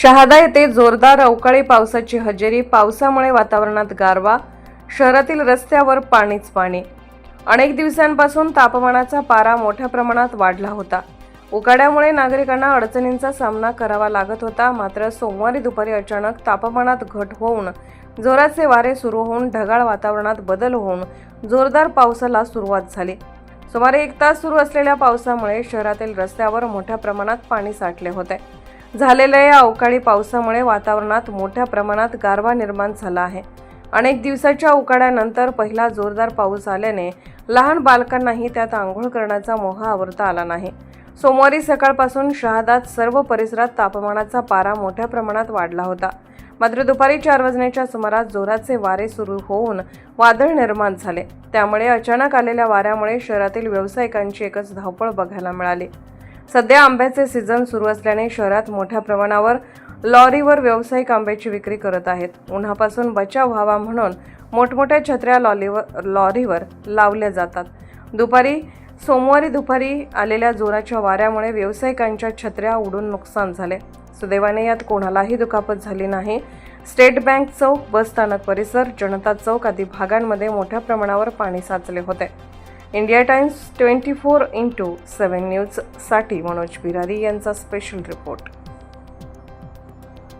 शहादा येथे जोरदार अवकाळी पावसाची हजेरी पावसामुळे वातावरणात गारवा शहरातील रस्त्यावर पाणीच पाणी. अनेक दिवसांपासून तापमानाचा पारा मोठ्या प्रमाणात वाढला होता. उकाड्यामुळे नागरिकांना अडचणींचा सामना करावा लागत होता. मात्र सोमवारी दुपारी अचानक तापमानात घट होऊन जोराचे वारे सुरू होऊन ढगाळ वातावरणात बदल होऊन जोरदार पावसाला सुरुवात झाली. सुमारे एक तास सुरू असलेल्या पावसामुळे शहरातील रस्त्यावर मोठ्या प्रमाणात पाणी साठले होते. झालेल्या या अवकाळी पावसामुळे वातावरणात मोठ्या प्रमाणात गारवा निर्माण झाला आहे. अनेक दिवसाच्या उकाड्यानंतर पहिला जोरदार पाऊस आल्याने लहान बालकांनाही त्यात आंघोळ करण्याचा मोह आवरता आला नाही. सोमवारी सकाळपासून शहादात सर्व परिसरात तापमानाचा पारा मोठ्या प्रमाणात वाढला होता. मात्र दुपारी चार वाजण्याच्या सुमारास जोराचे वारे सुरू होऊन वादळ निर्माण झाले. त्यामुळे अचानक आलेल्या वाऱ्यामुळे शहरातील व्यावसायिकांची एकच धावपळ बघायला मिळाली. सध्या आंब्याचे सीझन सुरू असल्याने शहरात मोठ्या प्रमाणावर लॉरीवर व्यावसायिक आंब्याची विक्री करत आहेत. उन्हापासून बचाव व्हावा म्हणून मोठमोठ्या छत्र्या लॉलीवर लॉरीवर लावल्या जातात. दुपारी सोमवारी दुपारी आलेल्या जोराच्या वाऱ्यामुळे व्यावसायिकांच्या छत्र्या उडून नुकसान झाले. सुदैवाने यात कोणालाही दुखापत झाली नाही. स्टेट बँक चौक बस स्थानक परिसर जनता चौक आदी भागांमध्ये मोठ्या प्रमाणावर पाणी साचले होते. India Times twenty four into seven न्यूजसाठी मनोज बिरारी यांचा स्पेशल रिपोर्ट